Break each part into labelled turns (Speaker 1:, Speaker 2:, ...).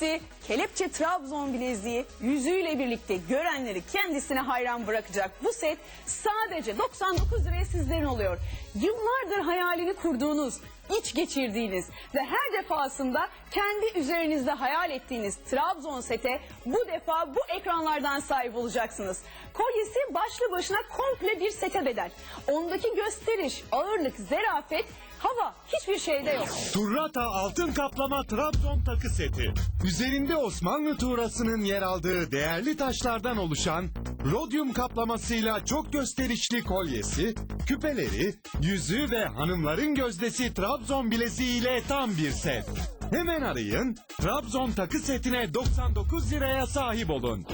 Speaker 1: Bileziği, kelepçe Trabzon bileziği yüzüğüyle birlikte görenleri kendisine hayran bırakacak. Bu set sadece 99 liraya sizlerin oluyor. Yıllardır hayalini kurduğunuz, iç geçirdiğiniz ve her defasında kendi üzerinizde hayal ettiğiniz Trabzon sete bu defa bu ekranlardan sahip olacaksınız. Kolyesi başlı başına komple bir sete bedel. Ondaki gösteriş, ağırlık, zerafet, hava hiçbir şeyde yok.
Speaker 2: Turrata altın kaplama Trabzon takı seti. Üzerinde Osmanlı tuğrasının yer aldığı değerli taşlardan oluşan rodyum kaplamasıyla çok gösterişli kolyesi, küpeleri, yüzüğü ve hanımların gözdesi Trabzon bileziği ile tam bir set. Hemen arayın, Trabzon takı setine 99 liraya sahip olun.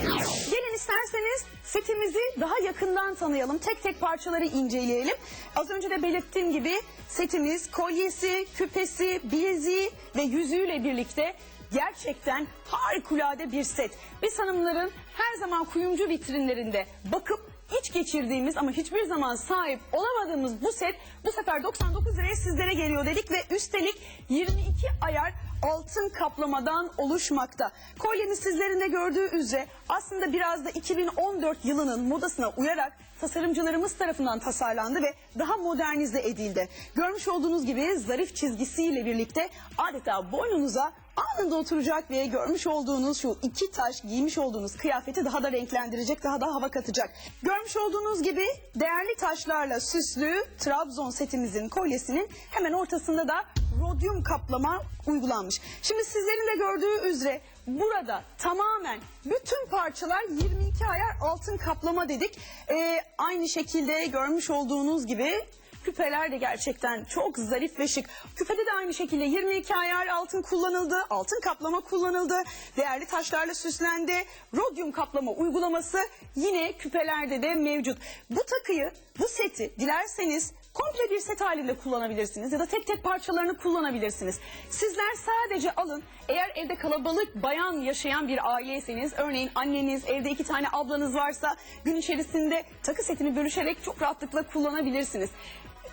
Speaker 1: Gelin isterseniz setimizi daha yakından tanıyalım. Tek tek parçaları inceleyelim. Az önce de belirttiğim gibi setimiz kolyesi, küpesi, bileziği ve yüzüğüyle birlikte gerçekten harikulade bir set. Biz hanımların her zaman kuyumcu vitrinlerinde bakıp iç geçirdiğimiz ama hiçbir zaman sahip olamadığımız bu set bu sefer 99 liraya sizlere geliyor dedik ve üstelik 22 ayar altın kaplamadan oluşmakta. Kolyemiz sizlerin de gördüğü üzere aslında biraz da 2014 yılının modasına uyarak tasarımcılarımız tarafından tasarlandı ve daha modernize edildi. Görmüş olduğunuz gibi zarif çizgisiyle birlikte adeta boynunuza anında oturacak ve görmüş olduğunuz şu iki taş giymiş olduğunuz kıyafeti daha da renklendirecek, daha da hava katacak. Görmüş olduğunuz gibi değerli taşlarla süslü Trabzon setimizin kolyesinin hemen ortasında da rodyum kaplama uygulanmış. Şimdi sizlerin de gördüğü üzere burada tamamen bütün parçalar 22 ayar altın kaplama dedik. Ee, aynı şekilde görmüş olduğunuz gibi Küpeler de gerçekten çok zarif ve şık. Küpede de aynı şekilde 22 ayar altın kullanıldı, altın kaplama kullanıldı, değerli taşlarla süslendi. Rodyum kaplama uygulaması yine küpelerde de mevcut. Bu takıyı, bu seti dilerseniz komple bir set halinde kullanabilirsiniz ya da tek tek parçalarını kullanabilirsiniz. Sizler sadece alın eğer evde kalabalık bayan yaşayan bir aileyseniz örneğin anneniz evde iki tane ablanız varsa gün içerisinde takı setini bölüşerek çok rahatlıkla kullanabilirsiniz.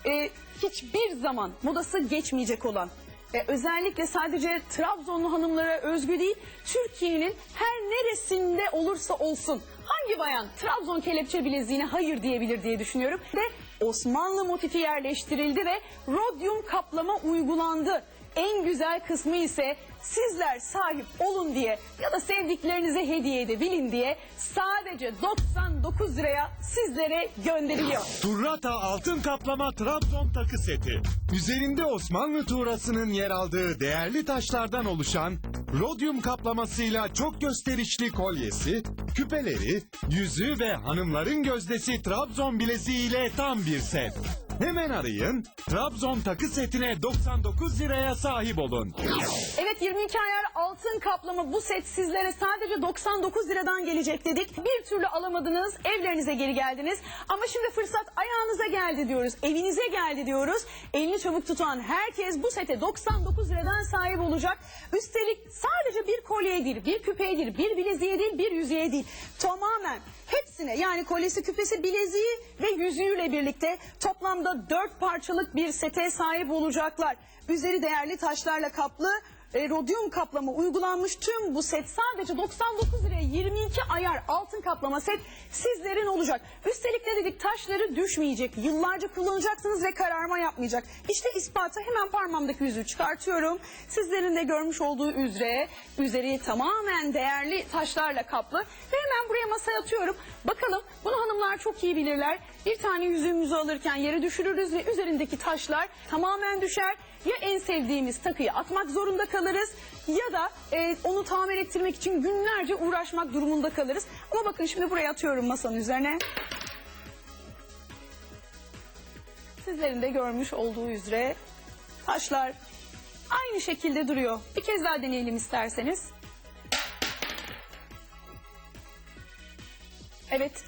Speaker 1: Ee, hiçbir zaman modası geçmeyecek olan ve özellikle sadece Trabzonlu hanımlara özgü değil, Türkiye'nin her neresinde olursa olsun hangi bayan Trabzon kelepçe bileziğine hayır diyebilir diye düşünüyorum. Ve Osmanlı motifi yerleştirildi ve rodyum kaplama uygulandı. En güzel kısmı ise sizler sahip olun diye ya da sevdiklerinize hediye edebilin diye sadece 99 liraya sizlere gönderiliyor.
Speaker 2: Turrata altın kaplama Trabzon takı seti. Üzerinde Osmanlı tuğrasının yer aldığı değerli taşlardan oluşan rodyum kaplamasıyla çok gösterişli kolyesi, küpeleri, yüzüğü ve hanımların gözdesi Trabzon bileziği ile tam bir set. Hemen arayın, Trabzon takı setine 99 liraya sahip olun.
Speaker 1: Evet 22 ayar altın kaplama bu set sizlere sadece 99 liradan gelecek dedik. Bir türlü alamadınız, evlerinize geri geldiniz. Ama şimdi fırsat ayağınıza geldi diyoruz, evinize geldi diyoruz. Elini çabuk tutan herkes bu sete 99 liradan sahip olacak. Üstelik sadece bir kolyeye değil, bir küpeye değil, bir bileziğe değil, bir yüzüğe değil. Tamamen hepsine yani kolyesi, küpesi, bileziği ve yüzüğüyle birlikte toplamda 4 parçalık bir sete sahip olacaklar. Üzeri değerli taşlarla kaplı e, rodyum kaplama uygulanmış tüm bu set sadece 99 liraya 22 ayar altın kaplama set sizlerin olacak. Üstelik ne dedik taşları düşmeyecek. Yıllarca kullanacaksınız ve kararma yapmayacak. İşte ispatı hemen parmağımdaki yüzüğü çıkartıyorum. Sizlerin de görmüş olduğu üzere üzeri tamamen değerli taşlarla kaplı ve hemen buraya masaya atıyorum. Bakalım bunu hanımlar çok iyi bilirler. Bir tane yüzüğümüzü alırken yere düşürürüz ve üzerindeki taşlar tamamen düşer. Ya en sevdiğimiz takıyı atmak zorunda kalırız ya da e, onu tamir ettirmek için günlerce uğraşmak durumunda kalırız. Ama bakın şimdi buraya atıyorum masanın üzerine. Sizlerin de görmüş olduğu üzere taşlar aynı şekilde duruyor. Bir kez daha deneyelim isterseniz. Evet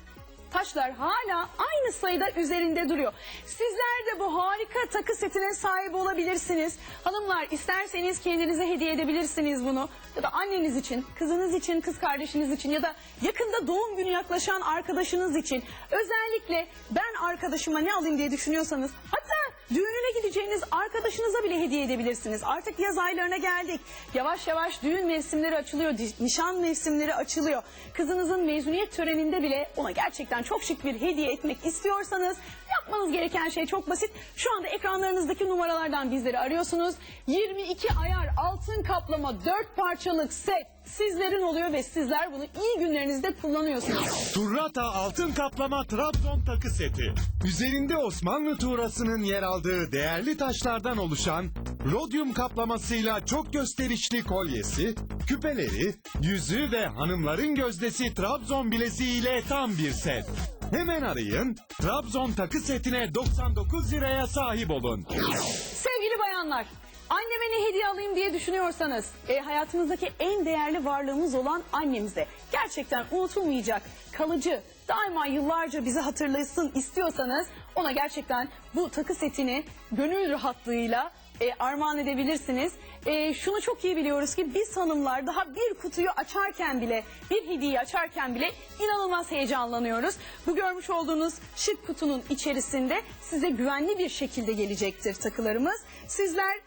Speaker 1: taşlar hala aynı sayıda üzerinde duruyor. Sizler de bu harika takı setine sahip olabilirsiniz. Hanımlar isterseniz kendinize hediye edebilirsiniz bunu. Ya da anneniz için, kızınız için, kız kardeşiniz için ya da yakında doğum günü yaklaşan arkadaşınız için. Özellikle ben arkadaşıma ne alayım diye düşünüyorsanız hatta Düğününe gideceğiniz arkadaşınıza bile hediye edebilirsiniz. Artık yaz aylarına geldik. Yavaş yavaş düğün mevsimleri açılıyor, nişan mevsimleri açılıyor. Kızınızın mezuniyet töreninde bile ona gerçekten çok şık bir hediye etmek istiyorsanız yapmanız gereken şey çok basit. Şu anda ekranlarınızdaki numaralardan bizleri arıyorsunuz. 22 ayar altın kaplama 4 parçalık set sizlerin oluyor ve sizler bunu iyi günlerinizde kullanıyorsunuz.
Speaker 2: Turrata altın kaplama Trabzon takı seti. Üzerinde Osmanlı tuğrasının yer aldığı değerli taşlardan oluşan rodyum kaplamasıyla çok gösterişli kolyesi, küpeleri, yüzüğü ve hanımların gözdesi Trabzon bileziği ile tam bir set. Hemen arayın, Trabzon takı setine 99 liraya sahip olun.
Speaker 1: Sevgili bayanlar, anneme ne hediye alayım diye düşünüyorsanız, e, hayatımızdaki en değerli varlığımız olan annemize gerçekten unutulmayacak, kalıcı, daima yıllarca bizi hatırlasın istiyorsanız ona gerçekten bu takı setini gönül rahatlığıyla e, armağan edebilirsiniz. E, şunu çok iyi biliyoruz ki biz hanımlar daha bir kutuyu açarken bile, bir hediyeyi açarken bile inanılmaz heyecanlanıyoruz. Bu görmüş olduğunuz şık kutunun içerisinde size güvenli bir şekilde gelecektir takılarımız. Sizler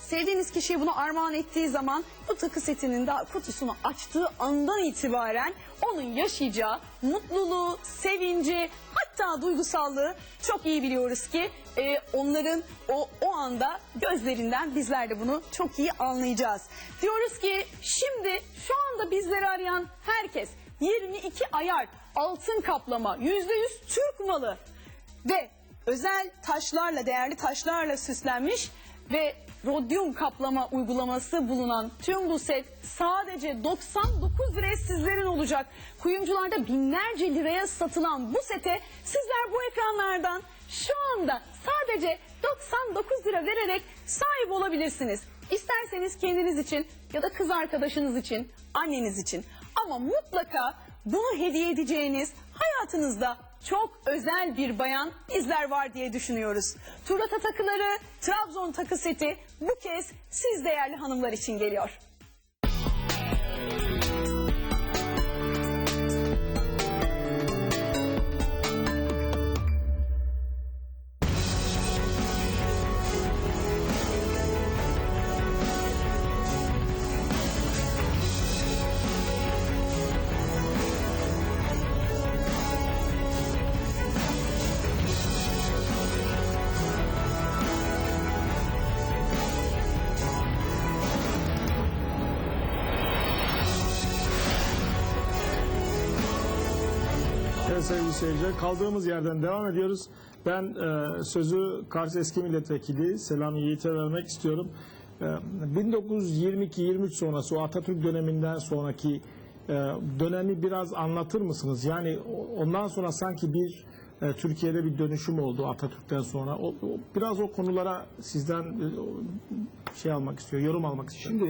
Speaker 1: sevdiğiniz kişiye bunu armağan ettiği zaman bu takı setinin daha kutusunu açtığı andan itibaren onun yaşayacağı mutluluğu, sevinci hatta duygusallığı çok iyi biliyoruz ki e, onların o, o anda gözlerinden bizler de bunu çok iyi anlayacağız. Diyoruz ki şimdi şu anda bizleri arayan herkes 22 ayar altın kaplama %100 Türk malı ve özel taşlarla, değerli taşlarla süslenmiş ve rodyum kaplama uygulaması bulunan tüm bu set sadece 99 liraya sizlerin olacak. Kuyumcularda binlerce liraya satılan bu sete sizler bu ekranlardan şu anda sadece 99 lira vererek sahip olabilirsiniz. İsterseniz kendiniz için ya da kız arkadaşınız için, anneniz için ama mutlaka bunu hediye edeceğiniz hayatınızda çok özel bir bayan bizler var diye düşünüyoruz. Turata takıları, Trabzon takı seti bu kez siz değerli hanımlar için geliyor.
Speaker 3: Evet sevgili seyirciler kaldığımız yerden devam ediyoruz. Ben e, sözü Kars eski milletvekili Selami Yiğit'e vermek istiyorum. E, 1922-23 sonrası o Atatürk döneminden sonraki e, dönemi biraz anlatır mısınız? Yani ondan sonra sanki bir e, Türkiye'de bir dönüşüm oldu Atatürk'ten sonra. O, o- biraz o konulara sizden e, şey almak istiyor, yorum almak istiyorum.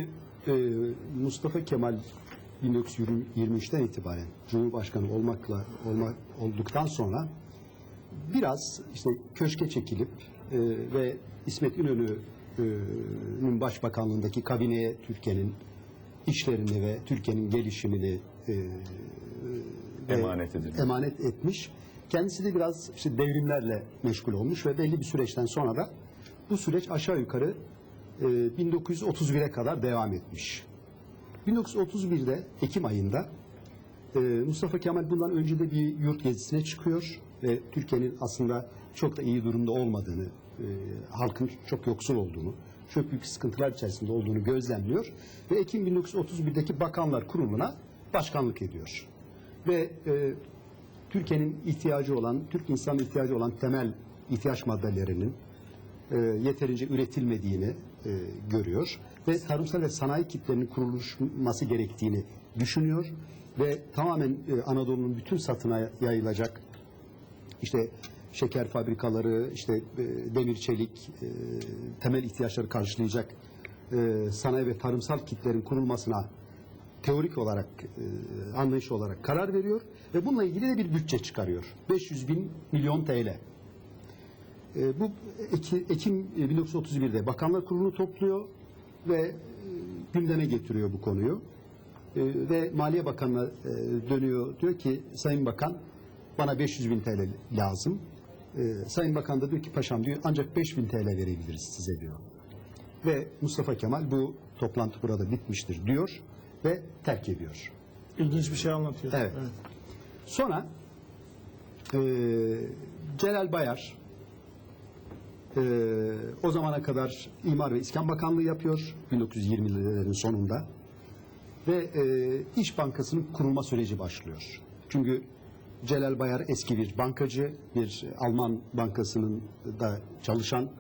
Speaker 4: Şimdi e, Mustafa Kemal 1923'ten itibaren Cumhurbaşkanı olmakla olmak olduktan sonra biraz işte köşke çekilip e, ve İsmet İnönü'nün başbakanlığındaki kabineye Türkiye'nin işlerini ve Türkiye'nin gelişimini e,
Speaker 5: Emanet edilmiş.
Speaker 4: emanet etmiş. Kendisi de biraz işte devrimlerle meşgul olmuş ve belli bir süreçten sonra da bu süreç aşağı yukarı e, 1931'e kadar devam etmiş. 1931'de Ekim ayında e, Mustafa Kemal bundan önce de bir yurt gezisine çıkıyor ve Türkiye'nin aslında çok da iyi durumda olmadığını, e, halkın çok yoksul olduğunu, çok büyük sıkıntılar içerisinde olduğunu gözlemliyor ve Ekim 1931'deki Bakanlar Kurulu'na başkanlık ediyor. Ve e, Türkiye'nin ihtiyacı olan, Türk insanın ihtiyacı olan temel ihtiyaç maddelerinin e, yeterince üretilmediğini e, görüyor ve tarımsal ve sanayi kitlerinin kurulması gerektiğini düşünüyor ve tamamen e, Anadolu'nun bütün satına yayılacak işte şeker fabrikaları, işte e, demir çelik, e, temel ihtiyaçları karşılayacak e, sanayi ve tarımsal kitlerin kurulmasına teorik olarak, e, anlayış olarak karar veriyor ve bununla ilgili de bir bütçe çıkarıyor. 500 bin milyon TL. E, bu Eki- Ekim e, 1931'de Bakanlar Kurulu'nu topluyor ve e, gündeme getiriyor bu konuyu. E, ve Maliye Bakanı'na e, dönüyor. Diyor ki Sayın Bakan bana 500 bin TL lazım. e, Sayın Bakan da diyor ki paşam diyor ancak 5000 TL verebiliriz size diyor. Ve Mustafa Kemal bu toplantı burada bitmiştir diyor ve terk ediyor.
Speaker 3: İlginç bir şey anlatıyor.
Speaker 4: Evet. Sonra e, Celal Bayar e, o zamana kadar İmar ve İskan Bakanlığı yapıyor 1920'lerin sonunda ve e, İş Bankası'nın kurulma süreci başlıyor. Çünkü Celal Bayar eski bir bankacı, bir Alman bankasının da çalışan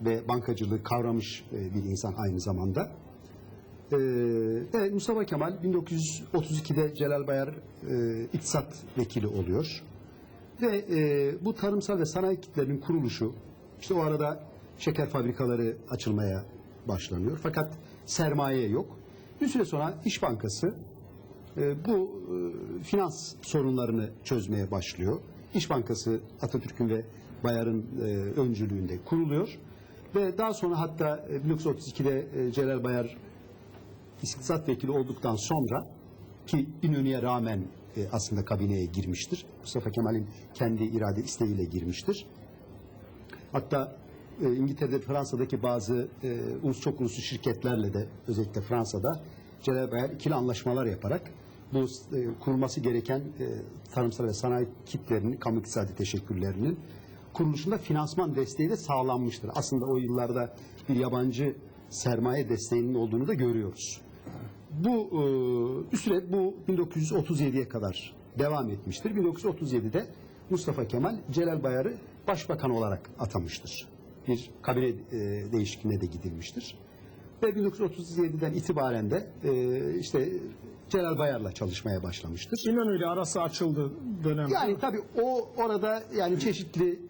Speaker 4: ve bankacılığı kavramış e, bir insan aynı zamanda. Ee, Mustafa Kemal 1932'de Celal Bayar e, iktisat vekili oluyor. Ve e, bu tarımsal ve sanayi kitlerinin kuruluşu, işte o arada şeker fabrikaları açılmaya başlanıyor. Fakat sermaye yok. Bir süre sonra İş Bankası e, bu e, finans sorunlarını çözmeye başlıyor. İş Bankası Atatürk'ün ve Bayar'ın e, öncülüğünde kuruluyor. Ve daha sonra hatta e, 1932'de e, Celal Bayar İktisat vekili olduktan sonra ki İnönü'ye rağmen e, aslında kabineye girmiştir. Mustafa Kemal'in kendi irade isteğiyle girmiştir. Hatta e, İngiltere'de Fransa'daki bazı e, ulus çok uluslu şirketlerle de özellikle Fransa'da Celal Bayar ikili anlaşmalar yaparak bu e, kurulması gereken e, tarımsal ve sanayi kitlerinin, kamu iktisadi teşekkürlerinin kuruluşunda finansman desteği de sağlanmıştır. Aslında o yıllarda bir yabancı sermaye desteğinin olduğunu da görüyoruz. Bu e, süre bu 1937'ye kadar devam etmiştir. 1937'de Mustafa Kemal Celal Bayar'ı başbakan olarak atamıştır. Bir kabine e, değişikliğine de gidilmiştir. Ve 1937'den itibaren de e, işte Celal Bayar'la çalışmaya başlamıştır.
Speaker 3: İnönü ile arası açıldı dönem.
Speaker 4: Yani tabii o orada yani çeşitli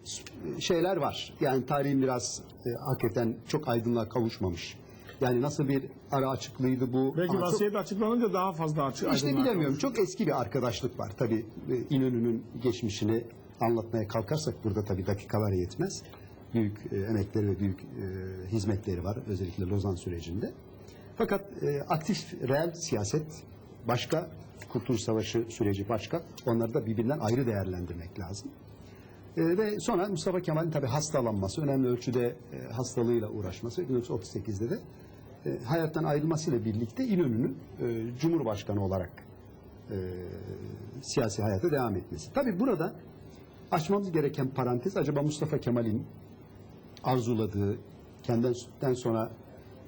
Speaker 4: şeyler var. Yani tarihin biraz e, hakikaten çok aydınlığa kavuşmamış. Yani nasıl bir ara açıklığıydı bu?
Speaker 3: Belki
Speaker 4: Ama çok-
Speaker 3: vasiyet açıklanınca daha fazla açık.
Speaker 4: İşte bilemiyorum. Çok eski bir arkadaşlık var. Tabii e, İnönü'nün geçmişini anlatmaya kalkarsak burada tabii dakikalar yetmez. Büyük e, emekleri ve büyük e, hizmetleri var. Özellikle Lozan sürecinde. Fakat e, aktif reel siyaset başka, Kurtuluş Savaşı süreci başka. Onları da birbirinden ayrı değerlendirmek lazım. E, ve sonra Mustafa Kemal'in tabii hastalanması, önemli ölçüde e, hastalığıyla uğraşması 1938'de de e, hayattan ayrılmasıyla birlikte İnönü'nün e, Cumhurbaşkanı olarak e, siyasi hayata devam etmesi. Tabii burada açmamız gereken parantez acaba Mustafa Kemal'in arzuladığı, kendinden sonra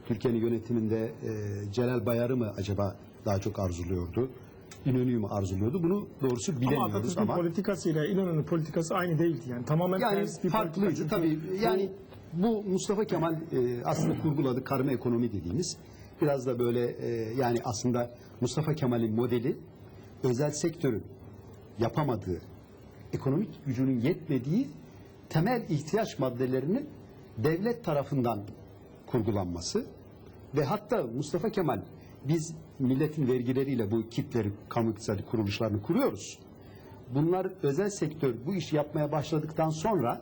Speaker 4: Türkiye'nin yönetiminde e, Celal Bayar'ı mı acaba daha çok arzuluyordu? İnönü'yü mü arzuluyordu? Bunu doğrusu
Speaker 3: Ama
Speaker 4: bilemiyoruz
Speaker 3: Atatürk'ün
Speaker 4: ama...
Speaker 3: politikasıyla İnönü'nün politikası aynı değildi yani. Tamamen
Speaker 4: Yani
Speaker 3: ters bir
Speaker 4: farklıydı
Speaker 3: politika.
Speaker 4: tabii.
Speaker 3: Çünkü
Speaker 4: Yani bu Mustafa Kemal e, aslında kurguladı karma ekonomi dediğimiz biraz da böyle e, yani aslında Mustafa Kemal'in modeli özel sektörün yapamadığı, ekonomik gücünün yetmediği temel ihtiyaç maddelerinin devlet tarafından kurgulanması ve hatta Mustafa Kemal biz milletin vergileriyle bu kitleri, kamu iktisadi kuruluşlarını kuruyoruz. Bunlar özel sektör bu işi yapmaya başladıktan sonra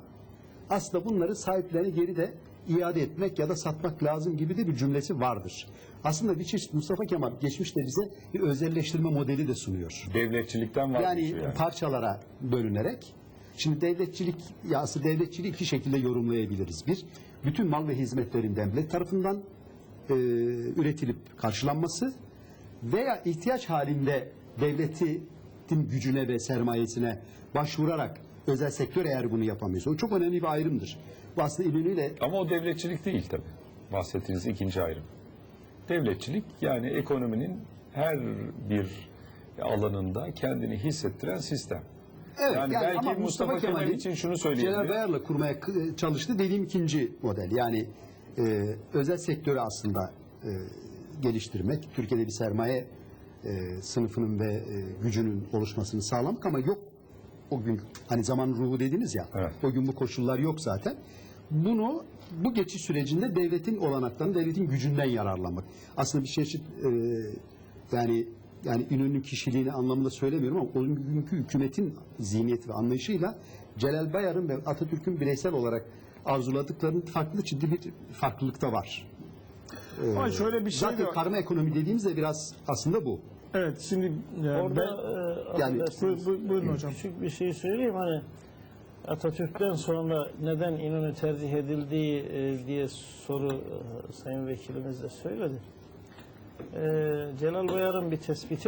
Speaker 4: aslında bunları sahiplerine geri de iade etmek ya da satmak lazım gibi de bir cümlesi vardır. Aslında bir çeşit Mustafa Kemal geçmişte bize bir özelleştirme modeli de sunuyor.
Speaker 5: Devletçilikten
Speaker 4: Yani,
Speaker 5: vazgeçiyor yani.
Speaker 4: parçalara bölünerek şimdi devletçilik ya aslında devletçiliği iki şekilde yorumlayabiliriz. Bir, bütün mal ve hizmetlerin devlet tarafından e, üretilip karşılanması veya ihtiyaç halinde devletin gücüne ve sermayesine başvurarak özel sektör eğer bunu yapamıyorsa o çok önemli bir ayrımdır. Aslında İnönü'yle
Speaker 5: Ama o devletçilik değil tabii. Bahsettiğiniz ikinci ayrım. Devletçilik yani ekonominin her bir alanında kendini hissettiren sistem.
Speaker 4: Evet,
Speaker 5: Yani
Speaker 4: yani
Speaker 5: belki
Speaker 4: ama
Speaker 5: Mustafa Kemal
Speaker 4: Kemal'in
Speaker 5: için şunu söyleyelim.
Speaker 4: Celal Bayar'la kurmaya çalıştı dediğim ikinci model. Yani e, özel sektörü aslında e, geliştirmek, Türkiye'de bir sermaye e, sınıfının ve e, gücünün oluşmasını sağlamak ama yok o gün hani zaman ruhu dediniz ya
Speaker 5: Evet.
Speaker 4: o gün bu koşullar yok zaten. Bunu bu geçiş sürecinde devletin olanaklarını, devletin gücünden yararlanmak. Aslında bir çeşit e, yani yani İnönü'nün kişiliğini anlamında söylemiyorum ama o günkü hükümetin zihniyeti ve anlayışıyla Celal Bayar'ın ve Atatürk'ün bireysel olarak arzuladıklarının farklı ciddi bir farklılık da var.
Speaker 3: Ama şöyle bir şey
Speaker 4: Zaten
Speaker 3: de
Speaker 4: karma ekonomi dediğimizde biraz aslında bu.
Speaker 3: Evet şimdi e,
Speaker 6: Orada
Speaker 3: ben,
Speaker 6: e,
Speaker 4: Yani-
Speaker 3: Buyur- buyur- buyurun hocam.
Speaker 6: Küçük bir şey söyleyeyim hani Atatürk'ten sonra neden İnönü tercih edildiği e, diye soru e, Sayın Vekilimiz de söyledi. E, Celal Bayar'ın bir tespiti